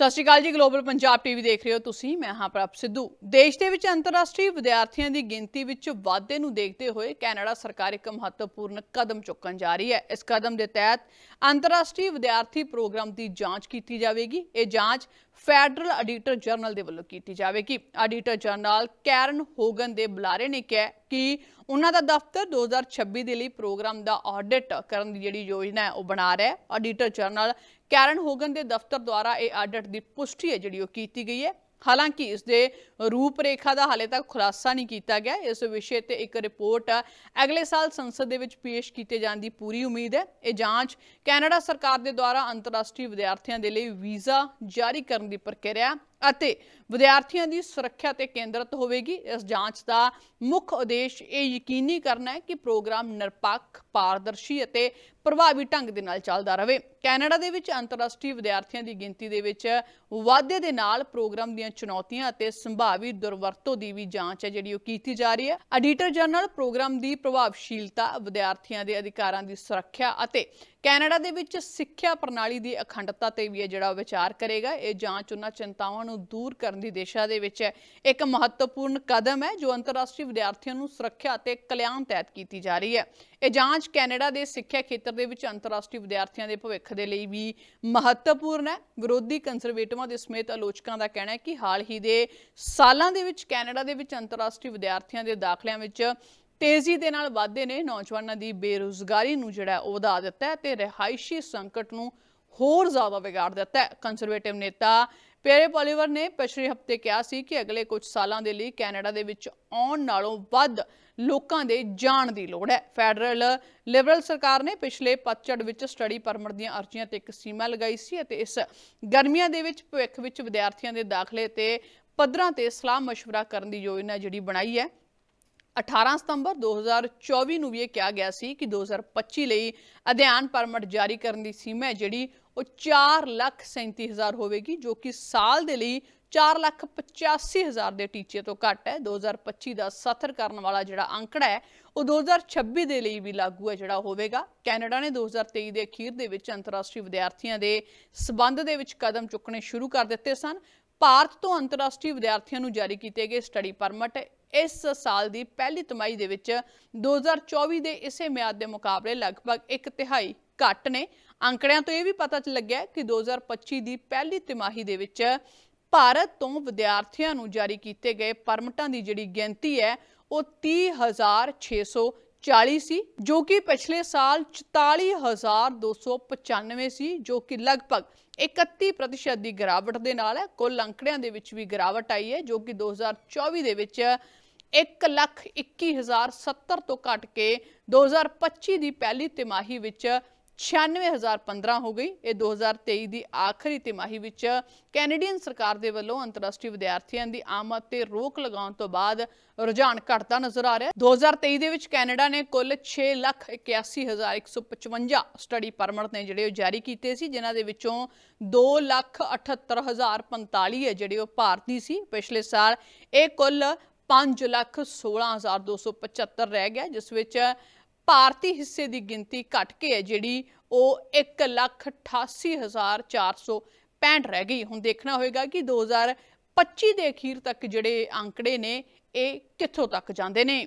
ਸਤਿ ਸ਼੍ਰੀ ਅਕਾਲ ਜੀ global Punjab TV ਦੇਖ ਰਹੇ ਹੋ ਤੁਸੀਂ। ਮੈਂ ਹਾਂ ਪ੍ਰਭ ਸਿੱਧੂ। ਦੇਸ਼ ਦੇ ਵਿੱਚ ਅੰਤਰਰਾਸ਼ਟਰੀ ਵਿਦਿਆਰਥੀਆਂ ਦੀ ਗਿਣਤੀ ਵਿੱਚ ਵਾਧੇ ਨੂੰ ਦੇਖਦੇ ਹੋਏ ਕੈਨੇਡਾ ਸਰਕਾਰ ਇੱਕ ਮਹੱਤਵਪੂਰਨ ਕਦਮ ਚੁੱਕਣ ਜਾ ਰਹੀ ਹੈ। ਇਸ ਕਦਮ ਦੇ ਤਹਿਤ ਅੰਤਰਰਾਸ਼ਟਰੀ ਵਿਦਿਆਰਥੀ ਪ੍ਰੋਗਰਾਮ ਦੀ ਜਾਂਚ ਕੀਤੀ ਜਾਵੇਗੀ। ਇਹ ਜਾਂਚ ਫੈਡਰਲ ਆਡੀਟਰ ਜਨਰਲ ਦੇ ਵੱਲੋਂ ਕੀਤੀ ਜਾਵੇਗੀ। ਆਡੀਟਰ ਜਨਰਲ ਕੈਰਨ ਹੋਗਨ ਦੇ ਬੁਲਾਰੇ ਨੇ ਕਿਹਾ ਕਿ ਉਹਨਾਂ ਦਾ ਦਫ਼ਤਰ 2026 ਦੇ ਲਈ ਪ੍ਰੋਗਰਾਮ ਦਾ ਆਡਿਟ ਕਰਨ ਦੀ ਜਿਹੜੀ ਯੋਜਨਾ ਹੈ, ਉਹ ਬਣਾ ਰਿਹਾ ਹੈ। ਆਡੀਟਰ ਜਨਰਲ ਕੈਰਨ ਹੋਗਨ ਦੇ ਦਫ਼ਤਰ ਦੁਆਰਾ ਇਹ ਆਡਿਟ ਦੀ ਪੁਸ਼ਟੀ ਹੈ ਜਿਹੜੀ ਉਹ ਕੀਤੀ ਗਈ ਹੈ। ਹਾਲਾਂਕਿ ਇਸ ਦੇ ਰੂਪਰੇਖਾ ਦਾ ਹਾਲੇ ਤੱਕ ਖੁਲਾਸਾ ਨਹੀਂ ਕੀਤਾ ਗਿਆ। ਇਸ ਵਿਸ਼ੇ ਤੇ ਇੱਕ ਰਿਪੋਰਟ ਅਗਲੇ ਸਾਲ ਸੰਸਦ ਦੇ ਵਿੱਚ ਪੇਸ਼ ਕੀਤੇ ਜਾਣ ਦੀ ਪੂਰੀ ਉਮੀਦ ਹੈ। ਇਹ ਜਾਂਚ ਕੈਨੇਡਾ ਸਰਕਾਰ ਦੇ ਦੁਆਰਾ ਅੰਤਰਰਾਸ਼ਟਰੀ ਵਿਦਿਆਰਥੀਆਂ ਦੇ ਲਈ ਵੀਜ਼ਾ ਜਾਰੀ ਕਰਨ ਦੀ ਪ੍ਰਕਿਰਿਆ ਅਤੇ ਵਿਦਿਆਰਥੀਆਂ ਦੀ ਸੁਰੱਖਿਆ ਤੇ ਕੇਂਦਰਿਤ ਹੋਵੇਗੀ। ਇਸ ਜਾਂਚ ਦਾ ਮੁੱਖ ਉਦੇਸ਼ ਇਹ ਯਕੀਨੀ ਕਰਨਾ ਹੈ ਕਿ ਪ੍ਰੋਗਰਾਮ ਨਿਰਪੱਖ, ਪਾਰਦਰਸ਼ੀ ਅਤੇ ਪ੍ਰਭਾਵੀ ਢੰਗ ਦੇ ਨਾਲ ਚੱਲਦਾ ਰਹੇ। ਕੈਨੇਡਾ ਦੇ ਵਿੱਚ ਅੰਤਰਰਾਸ਼ਟਰੀ ਵਿਦਿਆਰਥੀਆਂ ਦੀ ਗਿਣਤੀ ਦੇ ਵਿੱਚ ਵਾਧੇ ਦੇ ਨਾਲ ਪ੍ਰੋਗਰਾਮ ਦੀਆਂ ਚੁਣੌਤੀਆਂ ਅਤੇ ਸੰਭਾਵੀ ਦੁਰਵਰਤੋਂ ਦੀ ਵੀ ਜਾਂਚ ਹੈ, ਜਿਹੜੀ ਉਹ ਕੀਤੀ ਜਾ ਰਹੀ ਹੈ। ਆਡੀਟਰ ਜਨਰਲ ਪ੍ਰੋਗਰਾਮ ਦੀ ਪ੍ਰਭਾਵਸ਼ੀਲਤਾ ਵਿਦਿਆਰਥੀਆਂ ਦੇ ਅਧਿਕਾਰਾਂ ਦੀ ਸੁਰੱਖਿਆ ਅਤੇ ਕੈਨੇਡਾ ਦੇ ਵਿੱਚ ਸਿੱਖਿਆ ਪ੍ਰਣਾਲੀ ਦੀ ਅਖੰਡਤਾ ਤੇ ਵੀ ਇਹ ਜਿਹੜਾ ਉਹ ਵਿਚਾਰ ਕਰੇਗਾ, ਇਹ ਜਾਂਚ ਉਹਨਾਂ ਚਿੰਤਾਵਾਂ ਨੂੰ ਦੂਰ ਕਰਨ ਦੀ ਦਿਸ਼ਾ ਦੇ ਵਿੱਚ ਹੈ। ਇੱਕ ਮਹੱਤਵਪੂਰਨ ਕਦਮ ਹੈ ਜੋ ਅੰਤਰਰਾਸ਼ਟਰੀ ਵਿਦਿਆਰਥੀਆਂ ਨੂੰ ਸੁਰੱਖਿਆ ਅਤੇ ਕਲਿਆਣ ਤਹਿਤ ਕੀਤੀ ਜਾ ਰਹੀ ਹੈ। ਇਹ ਜਾਂਚ ਕੈਨੇਡਾ ਦੇ ਸਿੱਖਿਆ ਖੇਤਰ ਦੇ ਵਿੱਚ ਅੰਤਰਰਾਸ਼ਟਰੀ ਵਿਦਿਆਰਥੀਆਂ ਦੇ ਭਵਿੱਖ ਦੇ ਲਈ ਵੀ ਮਹੱਤਵਪੂਰਨ ਹੈ। ਵਿਰੋਧੀ ਕੰਜ਼ਰਵੇਟਿਵਾਂ ਦੇ ਸਮੇਤ ਆਲੋਚਕਾਂ ਦਾ ਕਹਿਣਾ ਹੈ ਕਿ ਹਾਲ ਹੀ ਦੇ ਸਾਲਾਂ ਦੇ ਵਿੱਚ ਕੈਨੇਡਾ ਦੇ ਵਿੱਚ ਅੰਤਰਰਾਸ਼ਟਰੀ ਵਿਦਿਆਰਥੀਆਂ ਦੇ ਦਾਖਲਿਆਂ ਵਿੱਚ ਤੇਜ਼ੀ ਦੇ ਨਾਲ ਵਾਧੇ ਨੇ ਨੌਜਵਾਨਾਂ ਦੀ ਬੇਰੁਜ਼ਗਾਰੀ ਨੂੰ ਜਿਹੜਾ ਹੈ ਉਹ ਵਧਾ ਦਿੱਤਾ ਹੈ ਤੇ ਰਿਹਾਇਸ਼ੀ ਸੰਕਟ ਨੂੰ ਹੋਰ ਜ਼ਿਆਦਾ ਵਿਗਾੜ ਦਿੱਤਾ ਹੈ ਕੰਜ਼ਰਵੇਟਿਵ ਨੇਤਾ ਪੇਰੇ ਪੋਲੀਵਰ ਨੇ ਪਿਛਲੇ ਹਫਤੇ ਕਿਹਾ ਸੀ ਕਿ ਅਗਲੇ ਕੁਝ ਸਾਲਾਂ ਦੇ ਲਈ ਕੈਨੇਡਾ ਦੇ ਵਿੱਚ ਆਉਣ ਨਾਲੋਂ ਵੱਧ ਲੋਕਾਂ ਦੇ ਜਾਣ ਦੀ ਲੋੜ ਹੈ ਫੈਡਰਲ ਲਿਬਰਲ ਸਰਕਾਰ ਨੇ ਪਿਛਲੇ ਪਤਝੜ ਵਿੱਚ ਸਟੱਡੀ ਪਰਮਿਟ ਦੀਆਂ ਅਰਜ਼ੀਆਂ ਤੇ ਇੱਕ ਸੀਮਾ ਲਗਾਈ ਸੀ ਅਤੇ ਇਸ ਗਰਮੀਆਂ ਦੇ ਵਿੱਚ ਭਵਿੱਖ ਵਿੱਚ ਵਿਦਿਆਰਥੀਆਂ ਦੇ ਦਾਖਲੇ ਤੇ ਪੱਧਰਾਂ ਤੇ ਸਲਾਹ مشورہ ਕਰਨ ਦੀ ਯੋਜਨਾ ਜਿਹੜੀ ਬਣਾਈ ਹੈ 18 ਸਤੰਬਰ 2024 ਨੂੰ ਵੀ ਇਹ ਕਿਹਾ ਗਿਆ ਸੀ ਕਿ 2025 ਲਈ ਅਧਿਐਨ ਪਰਮਿਟ ਜਾਰੀ ਕਰਨ ਦੀ ਸੀਮਾ ਹੈ, ਜਿਹੜੀ ਉਹ 4 ਲੱਖ 37000 ਹੋਵੇਗੀ, ਜੋ ਕਿ ਸਾਲ ਦੇ ਲਈ 4 ਲੱਖ 85000 ਦੇ ਟੀਚੇ ਤੋਂ ਘੱਟ ਹੈ। 2025 ਦਾ ਸਥਰ ਕਰਨ ਵਾਲਾ ਜਿਹੜਾ ਅੰਕੜਾ ਹੈ, ਉਹ 2026 ਦੇ ਲਈ ਵੀ ਲਾਗੂ ਹੈ, ਜਿਹੜਾ ਹੋਵੇਗਾ। ਕੈਨੇਡਾ ਨੇ 2023 ਦੇ ਅਖੀਰ ਦੇ ਵਿੱਚ ਅੰਤਰਰਾਸ਼ਟਰੀ ਵਿਦਿਆਰਥੀਆਂ ਦੇ ਸਬੰਧ ਦੇ ਵਿੱਚ ਕਦਮ ਚੁੱਕਣੇ ਸ਼ੁਰੂ ਕਰ ਦਿੱਤੇ ਸਨ। ਭਾਰਤ ਤੋਂ ਅੰਤਰਰਾਸ਼ਟਰੀ ਵਿਦਿਆਰਥੀਆਂ ਨੂੰ ਜਾਰੀ ਕੀਤੇ ਗਏ ਸਟੱਡੀ ਪਰਮਿਟ ਇਸ ਸਾਲ ਦੀ ਪਹਿਲੀ ਤਿਮਾਹੀ ਦੇ ਵਿੱਚ 2024 ਦੇ ਇਸੇ ਮਿਆਦ ਦੇ ਮੁਕਾਬਲੇ ਲਗਭਗ ਇੱਕ ਤਿਹਾਈ ਘੱਟ ਨੇ। ਅੰਕੜਿਆਂ ਤੋਂ ਇਹ ਵੀ ਪਤਾ ਲੱਗਿਆ ਕਿ 2025 ਦੀ ਪਹਿਲੀ ਤਿਮਾਹੀ ਦੇ ਵਿੱਚ ਭਾਰਤ ਤੋਂ ਵਿਦਿਆਰਥੀਆਂ ਨੂੰ ਜਾਰੀ ਕੀਤੇ ਗਏ ਪਰਮਿਟਾਂ ਦੀ ਜਿਹੜੀ ਗਿਣਤੀ ਹੈ, ਉਹ 30640 ਸੀ ਜੋ ਕਿ ਪਿਛਲੇ ਸਾਲ 44295 ਸੀ ਜੋ ਕਿ ਲਗਭਗ 31% ਦੀ ਗਿਰਾਵਟ ਦੇ ਨਾਲ ਹੈ। ਕੁੱਲ ਅੰਕੜਿਆਂ ਦੇ ਵਿੱਚ ਵੀ ਗਿਰਾਵਟ ਆਈ ਹੈ, ਜੋ ਕਿ 2024 ਦੇ ਵਿੱਚ 121070 ਤੋਂ ਘਟ ਕੇ 2025 ਦੀ ਪਹਿਲੀ ਤਿਮਾਹੀ ਵਿੱਚ 96015 ਹੋ ਗਈ। ਇਹ 2023 ਦੀ ਆਖਰੀ ਤਿਮਾਹੀ ਵਿੱਚ ਕੈਨੇਡੀਅਨ ਸਰਕਾਰ ਦੇ ਵੱਲੋਂ ਅੰਤਰਰਾਸ਼ਟਰੀ ਵਿਦਿਆਰਥੀਆਂ ਦੀ ਆਮਦ ਤੇ ਰੋਕ ਲਗਾਉਣ ਤੋਂ ਬਾਅਦ ਰੁਝਾਨ ਘਟਦਾ ਨਜ਼ਰ ਆ ਰਿਹਾ। ਹੈ 2023 ਦੇ ਵਿੱਚ ਕੈਨੇਡਾ ਨੇ ਕੁੱਲ 6,81,155 ਸਟੱਡੀ ਪਰਮਿਟ ਨੇ ਜਿਹੜੇ ਉਹ ਜਾਰੀ ਕੀਤੇ ਸੀ ਜਿਨ੍ਹਾਂ ਦੇ ਵਿੱਚੋਂ 2,78,045 ਹੈ ਜਿਹੜੇ ਉਹ ਭਾਰਤੀ ਸੀ। ਪਿਛਲੇ ਸਾਲ ਇਹ ਕੁੱਲ 5,16,275 ਰਹਿ ਗਿਆ ਜਿਸ ਵਿੱਚ ਭਾਰਤੀ ਹਿੱਸੇ ਦੀ ਗਿਣਤੀ ਘਟ ਕੇ ਹੈ ਜਿਹੜੀ ਉਹ 1,88,465 ਰਹਿ ਗਈ। ਹੁਣ ਦੇਖਣਾ ਹੋਏਗਾ ਕਿ 2025 ਦੇ ਅਖੀਰ ਤੱਕ ਜਿਹੜੇ ਅੰਕੜੇ ਨੇ ਇਹ ਕਿੱਥੋਂ ਤੱਕ ਜਾਂਦੇ ਨੇ?